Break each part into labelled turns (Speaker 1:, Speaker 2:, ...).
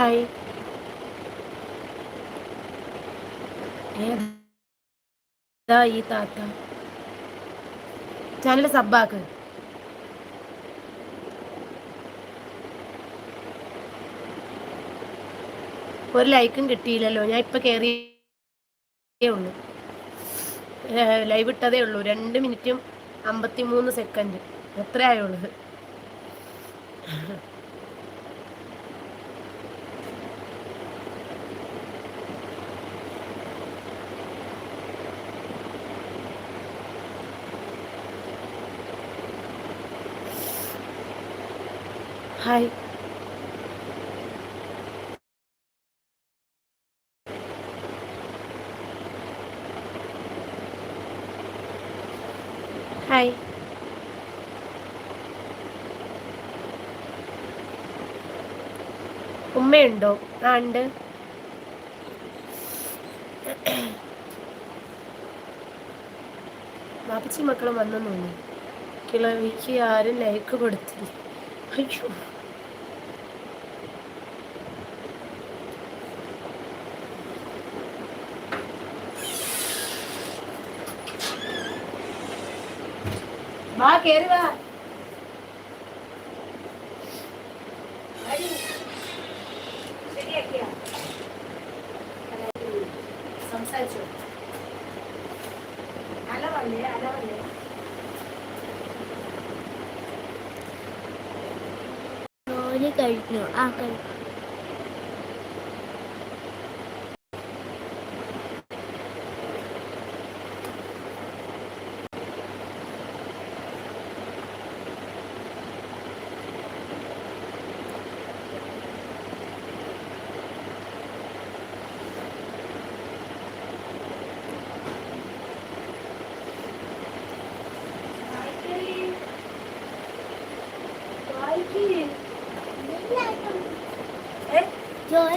Speaker 1: Hi ഏതാ? ഈ താത്ത. ചാനൽ സബ്ബാക്ക്. ഒരു ലൈക്കും കിട്ടിയില്ലല്ലോ. ഞാൻ ഇപ്പൊ കയറിയേ ഉള്ളൂ. ലൈവ് ഇട്ടതേ ഉള്ളൂ. രണ്ട് മിനിറ്റും അമ്പത്തി മൂന്ന് സെക്കൻഡ് എത്രയായുള്ളത് ഹായ് ഹായ് ഉമ്മയുണ്ടോ? ആ ഉണ്ട്. വാപ്പച്ചി മക്കളും വന്നു തോന്നി കിളവിക്ക് ആരും ലൈക്ക് കൊടുത്തില്ല. Хочу. माँ कह रही बात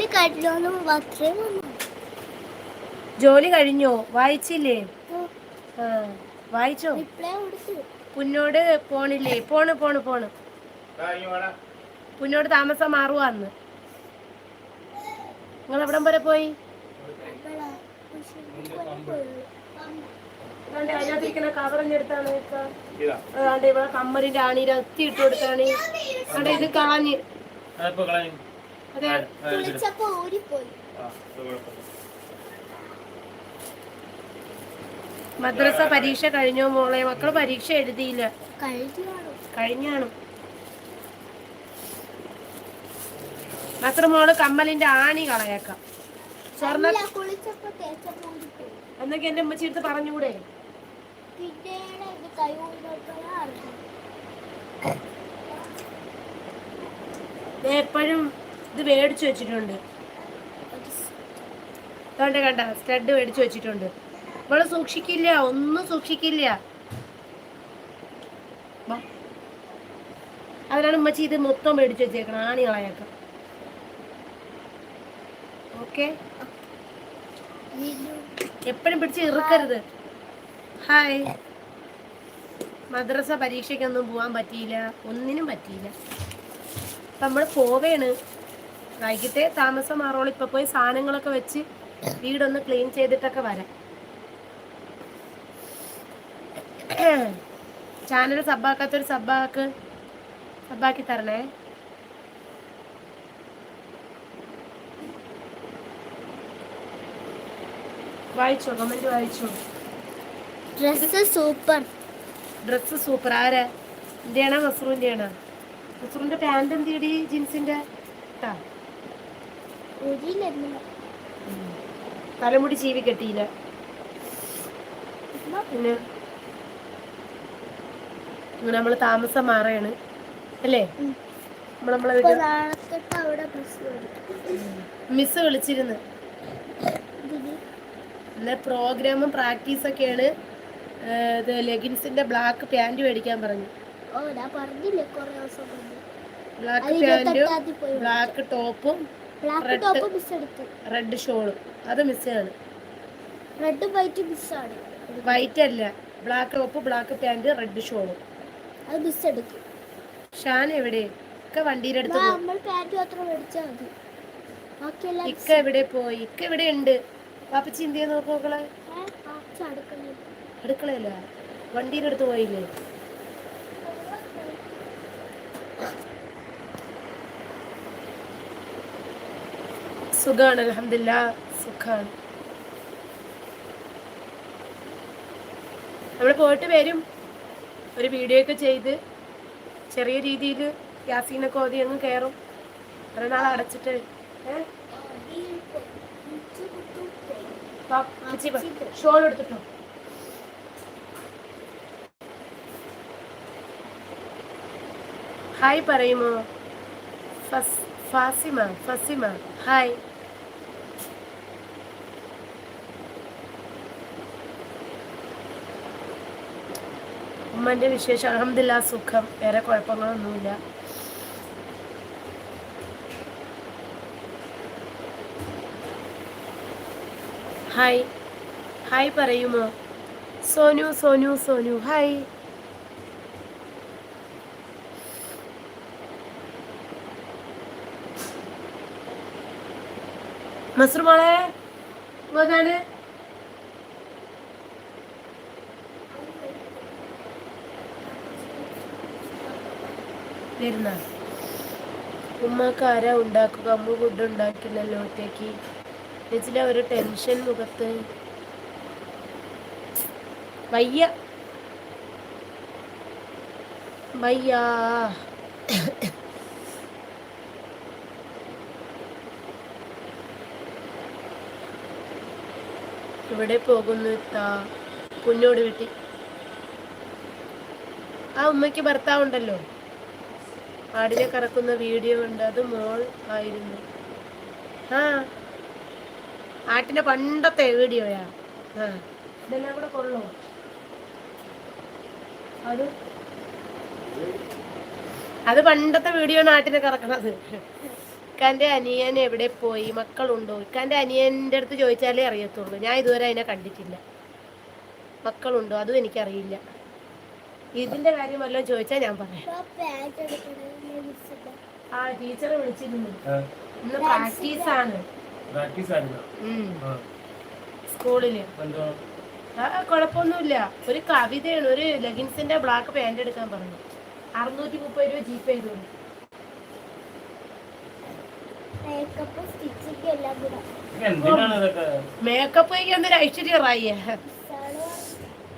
Speaker 2: ജോലി കഴിഞ്ഞോന്നും
Speaker 1: ജോലി കഴിഞ്ഞോ? വായിച്ചില്ലേ? ആ വായിച്ചോ? പുന്നോട് പോണില്ലേ? പോണ് പോണ് പോണ്. പുന്നോട് താമസം മാറുവാന്ന്. നിങ്ങൾ എവിടം വരെ പോയി? അതിനകത്തിരിക്കുന്ന കവറിഞ്ഞെടുത്താണ് ഇവിടെ കമ്മലിന്റെ ഇട്ട് കൊടുത്താണ്. ഇത് കളഞ്ഞ്. മദ്രസ പരീക്ഷ കഴിഞ്ഞോ മോളെ? മക്കൾ പരീക്ഷ എഴുതിയില്ല.
Speaker 2: കഴിഞ്ഞു
Speaker 1: കഴിഞ്ഞാണ്? മാത്രം മോൾ കമ്മലിന്റെ ആണി കളയാക്കാം.
Speaker 2: സ്വർണ
Speaker 1: എന്നൊക്കെ എന്റെ ഉമ്മച്ചി
Speaker 2: എടുത്ത്
Speaker 1: പറഞ്ഞുകൂടെ? എപ്പോഴും ഇത് മേടിച്ചു വെച്ചിട്ടുണ്ട്. കണ്ട കണ്ട സ്റ്റഡ് മേടിച്ചു വെച്ചിട്ടുണ്ട്. ഇവൾ സൂക്ഷിക്കില്ല ഒന്നും സൂക്ഷിക്കില്ല. അതിനാണ് ഉമ്മച്ചി ഇത് മൊത്തം മേടിച്ചു വെച്ചേക്കണം ആണി കളയാക്കാം ഓക്കെ? എപ്പോഴും പിടിച്ച് ഇറുക്കരുത്. ഹായ്. മദ്രസ പരീക്ഷയ്ക്കൊന്നും പോകാൻ പറ്റിയില്ല ഒന്നിനും പറ്റിയില്ല. നമ്മൾ പോവേണ്. വൈകിട്ടേ താമസം മാറോളം. ഇപ്പൊ പോയി സാധനങ്ങളൊക്കെ വെച്ച് വീടൊന്ന് ക്ലീൻ ചെയ്തിട്ടൊക്കെ വരാം. ചാനൽ സബ്ബാക്കാത്തൊരു സബ്ബാക്ക് സബ്ബാക്കി തരണേ. വായിച്ചോ കമന്റ് വായിച്ചോ.
Speaker 2: Dress super.
Speaker 1: Dress super. ആരാ? ഇന്ത്യയാണോ മസ്റൂന്റെയാണ്? മസ്റൂന്റെ പാന്റ് എന്തിയടി? ജീൻസിന്റെ? ട്ടാ.
Speaker 2: ഒരില്ലെന്നില്ല
Speaker 1: തലമുടി ചീവി കെട്ടിയില്ല. പിന്നെ ഇങ്ങനെ നമ്മൾ താമസം മാറുകയാണ് അല്ലേ. നമ്മൾ നമ്മളെ മിസ് വിളിച്ചിരുന്നു. പിന്നെ പ്രോഗ്രാമും പ്രാക്ടീസൊക്കെയാണ് ഇത് ലെഗിൻസിന്റെ ബ്ലാക്ക് പാന്റ് മേടിക്കാൻ പറഞ്ഞു. ബ്ലാക്ക്
Speaker 2: പോയി
Speaker 1: ബ്ലാക്ക് ടോപ്പും
Speaker 2: മിസ്
Speaker 1: റെഡ് ഷോളും അത് മിസ്സാണ്
Speaker 2: റെഡ് വൈറ്റ് മിസ്സാണ്
Speaker 1: വൈറ്റ് അല്ല. Black top black pant red ഷോളും
Speaker 2: അത് മിസ് എടുക്കും
Speaker 1: ഷാൻ എവിടെ? ഒക്കെ വണ്ടിയുടെ അടുത്ത്
Speaker 2: നമ്മൾ പാന്റ് മാത്രം മേടിച്ചാൽ മതി.
Speaker 1: ഇക്ക എവിടെ പോയി? ഇക്ക ഇവിടെ ഉണ്ട്. പാപ്പച്ചി എന്ത് ചെയ്യാൻ
Speaker 2: നോക്കോക്കളെ
Speaker 1: അടുക്കളയല്ല വണ്ടീന്റെ അടുത്ത് പോയില്ലേ? സുഖാണ് അലഹമില്ല സുഖാണ്. നമ്മൾ പോയിട്ട് വരും. ഒരു വീഡിയോ ഒക്കെ ചെയ്ത് ചെറിയ രീതിയിൽ യാസീനൊക്കെ ഓതി അങ്ങ് കയറും കുറെ നാൾ അടച്ചിട്ട് ഷോൾ എടുത്തിട്ടോ? ഹായ് പറയുമോ? ഫസ് ഫാസിമ ഫസിമ ഹായ്. ഉമ്മന്റെ വിശേഷം അഹമ്മദില്ല സുഖം. വേറെ കുഴപ്പങ്ങളൊന്നുമില്ല. ഹായ് ഹായ് പറയുമോ? സോനു സോനു സോനു. ഹായ് മസ്റു മോളെ ഇങ്ങോട്ടാണ് വരുന്ന ഉമ്മക്ക് ആരാ ഉണ്ടാക്കുക. അമ്മ ഫുഡ് ഉണ്ടാക്കില്ലല്ലോ ഒറ്റയ്ക്ക്. ചേച്ചിലെ ഒരു ടെൻഷൻ മുഖത്ത്. വയ്യ. വയ്യാ. ഇവിടെ പോകുന്നു താ കുഞ്ഞോട് വീട്ടി. ആ ഉമ്മയ്ക്ക് ഭർത്താവുണ്ടല്ലോ. ആടിനെ കറക്കുന്ന വീഡിയോ ഉണ്ട് അത് മോൾ ആയിരുന്നു. ആ. ആട്ടിന്റെ പണ്ടത്തെ വീഡിയോയാ. ഇതെല്ലാം കൊള്ളോ? അത് പണ്ടത്തെ വീഡിയോ ആണ് ആട്ടിനെ കറക്കണത്. ഇക്കാന്റെ അനിയൻ എവിടെ പോയി? മക്കളുണ്ടോ? ഇക്കാന്റെ അനിയന്റെ അടുത്ത് ചോദിച്ചാലേ അറിയത്തുള്ളൂ. ഞാൻ ഇതുവരെ അതിനെ കണ്ടിട്ടില്ല. മക്കളുണ്ടോ? അതും എനിക്കറിയില്ല. ഇതിന്റെ കാര്യം വല്ലതും ചോദിച്ചാ ഞാൻ പറയാം. ആ ടീച്ചറെ വിളിച്ചിരുന്നു. ഇന്ന് പ്രാക്ടീസ് ആണ്
Speaker 3: പ്രാക്ടീസ് ആയിരുന്നു
Speaker 1: സ്കൂളിൽ. കുഴപ്പമൊന്നുമില്ല ഒരു കവിതയാണ് ഒരു ലെഗിൻസിന്റെ ബ്ലാക്ക് പാന്റ് എടുക്കാൻ പറഞ്ഞു. അറുന്നൂറ്റി മുപ്പത് രൂപ ജി പേ ചെയ്തു.
Speaker 2: മേക്കപ്പ്
Speaker 1: എന്തൊരു ഐശ്വര്യ റായിയ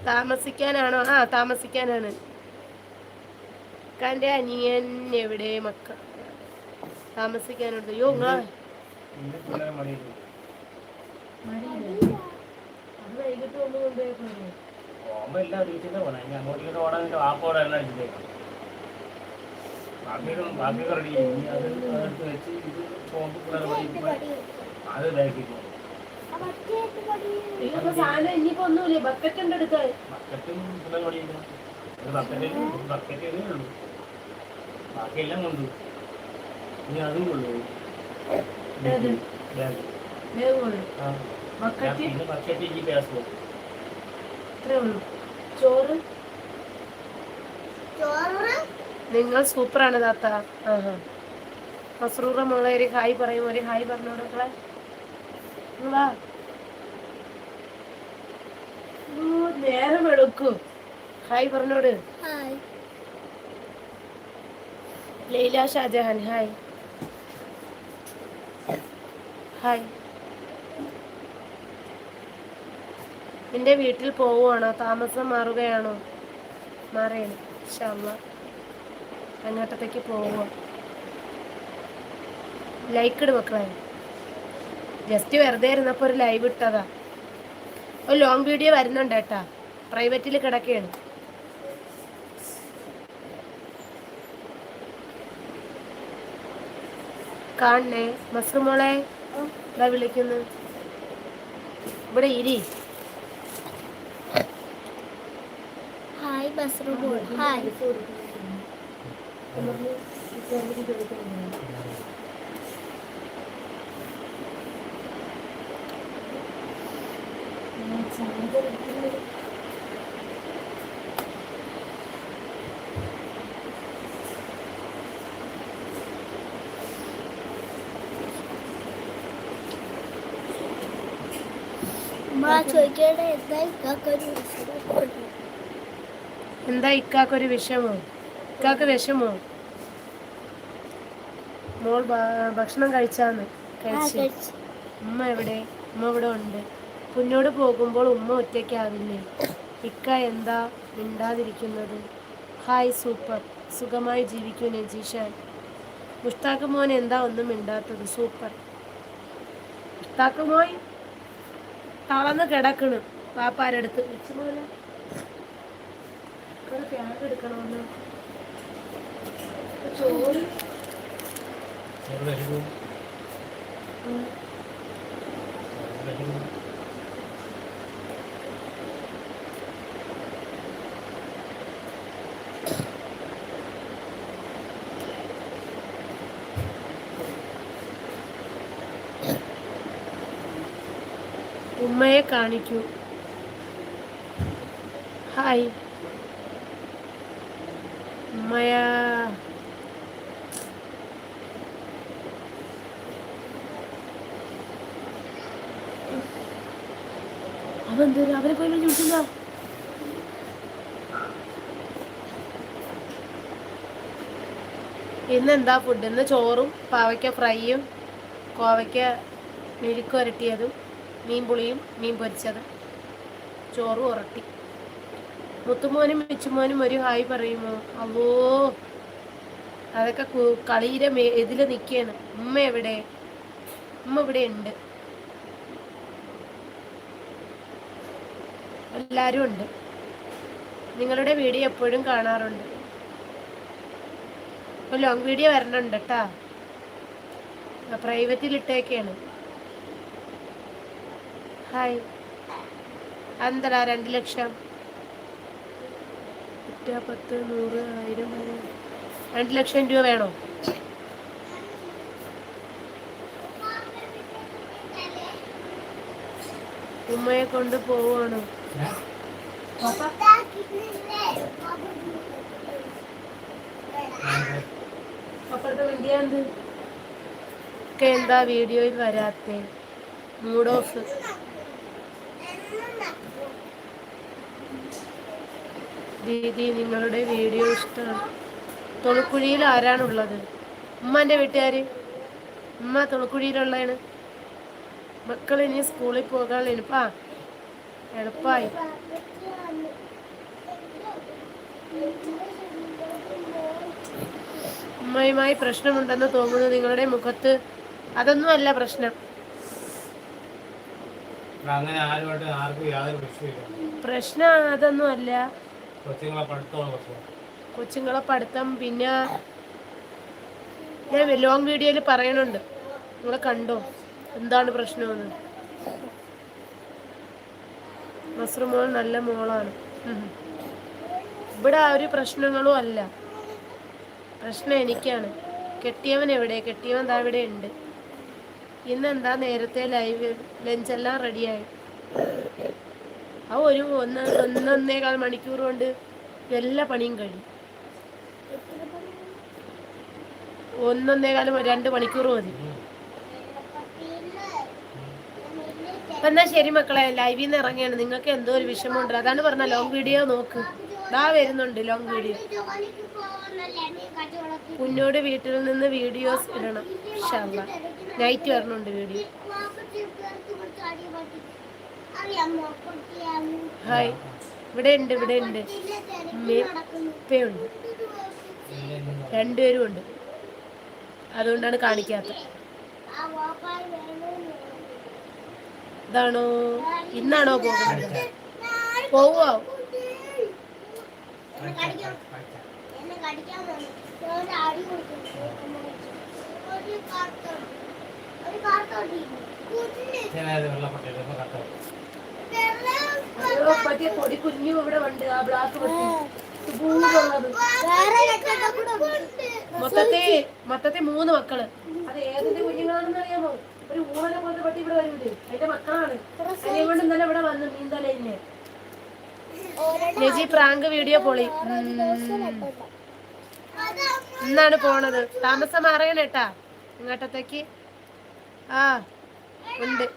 Speaker 1: താമസിക്കാനാണോ? ആ താമസിക്കാനാണ്. ഇക്കാന്റെ അനിയൻ എവിടെ? മക്ക താമസിക്കാനുണ്ട്. യോ ഇനിയിപ്പോ ഒന്നുമില്ല. ബക്കറ്റ് ഉണ്ട് എടുക്കാൻ
Speaker 3: ബക്കറ്റും ബക്കറ്റ് ഉള്ളൂ. ബാക്കിയെല്ലാം കൊണ്ടു ഇനി അതും
Speaker 1: ആണ്
Speaker 3: പിന്നെ ബക്കറ്റ് ഗ്യാസ് പോകും
Speaker 1: ചോറ്? നിങ്ങൾ സൂപ്പറാണ് താത്ത. ആഹാ. മസ്രൂറ മോളെ ഒരു ഹായ് പറയും. ഒരു ഹായ് ഇങ്ങ് നേരം എടുക്കൂ. ഹായ് പറഞ്ഞോട്. ലൈല ഷാജഹാൻ ഹായ്. ഹായ് നിന്റെ വീട്ടിൽ പോവുകയാണോ? താമസം മാറുകയാണോ? മാറിയാണ് ഇൻഷാല്ല അങ്ങോട്ടത്തേക്ക് പോവുക. ലൈക്ക് ഇട് മക്കളെ. ജസ്റ്റ് വെറുതെ ഇരുന്നപ്പോൾ ഒരു ലൈവ് ഇട്ടതാ. ഒരു ലോങ് വീഡിയോ വരുന്നുണ്ട് കേട്ടാ. പ്രൈവറ്റിൽ കിടക്കുകയാണ് കാണണേ മസ്റുമോളെ എന്താ വിളിക്കുന്നു. ഇവിടെ ഇരി.
Speaker 2: ഹായ് ബസ്റുബോൾ ഹായ് സംഗീതം എന്താ ഇക്കാക്കൊരു വിഷമം?
Speaker 1: ഇക്കാക്ക് വിഷമോ? മോൾ ഭക്ഷണം കഴിച്ചാന്ന് കഴിച്ചു. ഉമ്മ എവിടെ? ഉമ്മ ഇവിടെ ഉണ്ട്. കുഞ്ഞോട് പോകുമ്പോൾ ഉമ്മ ഒറ്റയ്ക്കാവില്ലേ? ഇക്ക എന്താ മിണ്ടാതിരിക്കുന്നത്? Hi super. സുഖമായി ജീവിക്കൂ നജീഷാൻ മുഷ്താഖ് മോൻ എന്താ ഒന്നും മിണ്ടാത്തത്? സൂപ്പർ. മുഷ്താഖ് മോൻ തളർന്ന് കിടക്കണ് പാപ്പാരടുത്ത് എടുക്കണമെന്ന് ചോറ്.
Speaker 3: ചോറ് കഴിക്കൂ.
Speaker 1: കാണിക്കൂ. ഹായ്. മയ. അവൻ അവരെ പോയി വിളിച്ചില്ല ഇന്ന് എന്താ ഫുഡ് ഇന്ന് ചോറും പാവയ്ക്ക ഫ്രൈയും കോവയ്ക്ക മെഴുക്ക് വരട്ടിയതും. മീൻ പുളിയും മീൻ പൊരിച്ചതും. ചോറും ഉറട്ടി മുത്തുമോനും മിച്ചുമോനും ഒരു ഹായ് പറയുമോ? അവോ അതൊക്കെ കളിയിലെ മേ ഇതിൽ നിൽക്കുകയാണ് ഉമ്മ എവിടെ? ഉമ്മ ഇവിടെ ഉണ്ട് എല്ലാവരും ഉണ്ട്. നിങ്ങളുടെ വീഡിയോ എപ്പോഴും കാണാറുണ്ട്. ലോങ് വീഡിയോ വരണുണ്ട് കേട്ടാ പ്രൈവറ്റിൽ ഇട്ടേക്കാണ്. ഹായ്. അന്തരാ രണ്ട് ലക്ഷം? ഒറ്റ പത്ത് നൂറ് ആയിരം. രണ്ട് ലക്ഷം രൂപ വേണോ? ഉമ്മയെ കൊണ്ട് പോവാണോ? അപ്പുറത്തെ വണ്ടിയാന്ത് എന്താ വീഡിയോയിൽ വരാത്തേ? Mood off. ദീദി നിങ്ങളുടെ വീഡിയോ ഇഷ്ടമാണ്. തൊളുക്കുഴിയിൽ ആരാണുള്ളത്? ഉമ്മന്റെ വീട്ടുകാർ ഉമ്മ തൊളുക്കുഴിയിലുള്ളതാണ് മക്കൾ ഇനി സ്കൂളിൽ പോകാൻ എളുപ്പാ എളുപ്പമായി ഉമ്മയുമായി പ്രശ്നമുണ്ടെന്ന് തോന്നുന്നു. നിങ്ങളുടെ മുഖത്ത് അതൊന്നുമല്ല പ്രശ്നം. പ്രശ്നം അതൊന്നും അല്ല
Speaker 3: കൊച്ചുങ്ങളെ
Speaker 1: പഠിത്തം പിന്നെ ഞാൻ ലോങ് വീഡിയോയിൽ പറയണുണ്ട്. നിങ്ങളെ കണ്ടോ? എന്താണ് പ്രശ്നമെന്ന്? മസ്രമോൾ നല്ല മോളാണ്. ഇവിടെ ഒരു പ്രശ്നങ്ങളും അല്ല. പ്രശ്നം എനിക്കാണ്. കെട്ടിയവൻ എവിടെ? കെട്ടിയവൻ ദാ ഇവിടെ ഉണ്ട്. ഇന്നെന്താ നേരത്തെ ലൈവ് ലഞ്ചെല്ലാം റെഡിയായി ആ ഒരു ഒന്ന് ഒന്നൊന്നേകാൽ മണിക്കൂർ കൊണ്ട് എല്ലാ പണിയും കഴിയും. ഒന്നൊന്നേകാലും രണ്ട് മണിക്കൂർ മതി. എന്നാ ശരി മക്കളെ ലൈവിൽ നിന്ന് ഇറങ്ങിയാണ്. നിങ്ങൾക്ക് എന്തോ ഒരു വിഷമമുണ്ട്. അതാണ് പറഞ്ഞ ലോങ് വീഡിയോ നോക്ക്. ഇതാ വരുന്നുണ്ട് ലോങ് വീഡിയോ കുഞ്ഞോട് വീട്ടിൽ നിന്ന് വീഡിയോസ് ഇടണം നൈറ്റ് വരണുണ്ട് വീഡിയോ ഹായ്. ഇവിടെ ഉണ്ട് ഇവിടെ ഉണ്ട് ഇപ്പയുണ്ട് രണ്ടുപേരും ഉണ്ട് അതുകൊണ്ടാണ് കാണിക്കാത്ത ഇതാണോ? ഇന്നാണോ പോകുന്നത്? പോവോ
Speaker 2: ഒരു കാർട്ടോൺ കൂട്ടിന്
Speaker 3: ഞാനത് വെള്ളപ്പെട്ടിട്ട്
Speaker 1: മറ്റേ പൊടി കുഞ്ഞു ഇവിടെ ഉണ്ട്. ആ ബ്ലാക്ക് പൊട്ടി. മൊത്തത്തെ മൊത്തത്തെ മൂന്ന് മക്കൾ. അത് ഏതിന്റെ കുഞ്ഞുങ്ങളാണെന്ന് അറിയാമോ? ഒരു ഊണനെ പോലത്തെ പട്ടി ഇവിടെ വരൂലേ അതിന്റെ മക്കളാണ്. അതുകൊണ്ട് കൊണ്ട് ഇന്നലെ ഇവിടെ വന്നു നീന്തലന്നെ രജി പ്രാങ്ക് വീഡിയോ പൊളി. ഇന്നാണ് പോണത്. താമസം അറിയണേട്ടാ ഇങ്ങോട്ടത്തേക്ക്. ആ ഉണ്ട് പിന്നെ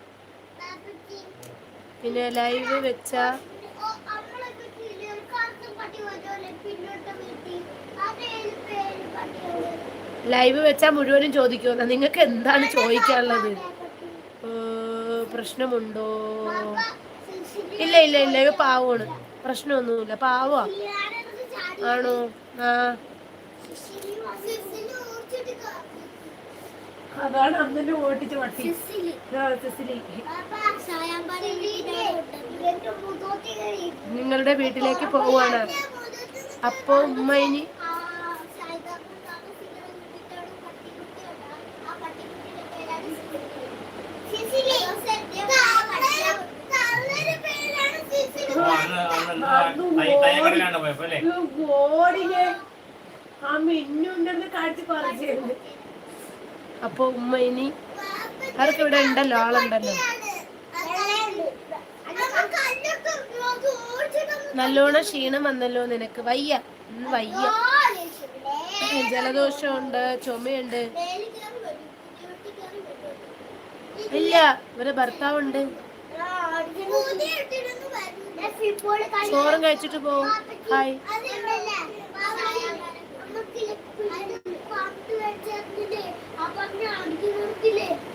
Speaker 1: ലൈവ് വെച്ച
Speaker 2: ഓ, നമ്മളൊക്കെ കിളി, ഒരു കറുത്ത പട്ടി വരുമല്ലേ പിന്നോട്ട് വീട്ടിൽ. അതേത് ലൈവ് വെച്ച
Speaker 1: ലൈവ് വെച്ചാൽ മുഴുവനും ചോദിക്കുമോ നിങ്ങൾക്ക് എന്താണ് ചോദിക്കാനുള്ളത്? പ്രശ്നമുണ്ടോ? ഇല്ല ഇല്ല ഇല്ല ഇവ പാവമാണ്. പ്രശ്നമൊന്നുമില്ല.
Speaker 2: പാവ?
Speaker 1: ആണോ? ആ.
Speaker 2: വീട്ടിലുണ്ട്. അമ്മന്റെ മുഖത്ത് കയറി.
Speaker 1: നിങ്ങളുടെ വീട്ടിലേക്ക് പോവാണ്
Speaker 2: ഇവന്റെ മുഖത്ത്
Speaker 1: അപ്പോ ഉമ്മ ഇനി അപ്പൊ ഉമ്മ ഇനി അവർക്ക് ഇവിടെ ഉണ്ടല്ലോ? ആളുണ്ടല്ലോ. നല്ലോണം ക്ഷീണം വന്നല്ലോ നിനക്ക്. വയ്യ. വയ്യ. ജലദോഷമുണ്ട് ചുമയുണ്ട്. ഇല്ല ഇവരെ ഭർത്താവുണ്ട്. ചോറും കഴിച്ചിട്ട് പോവും ഹായ്.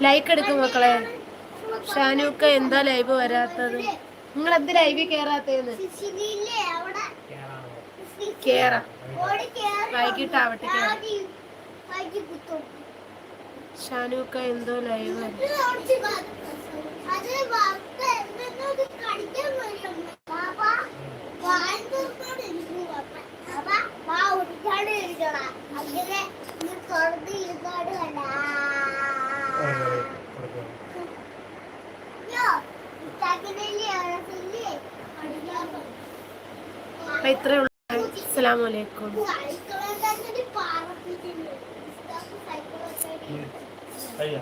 Speaker 1: ലൈക്ക് എടുക്കും മക്കളെ. ഷാനൂക്ക എന്താ ലൈവ് വരാത്തത്? നിങ്ങൾ എന്ത് ലൈവ് കേറാത്തേന്ന്? വൈകിട്ടാവട്ടെ ഷാനൂക്ക എന്തോ ലൈവ്.
Speaker 2: അത്
Speaker 1: അപ്പൊ ഇത്രേ ഉള്ളൂ അസ്സലാമു അലൈക്കും
Speaker 2: സൈക്കിളെ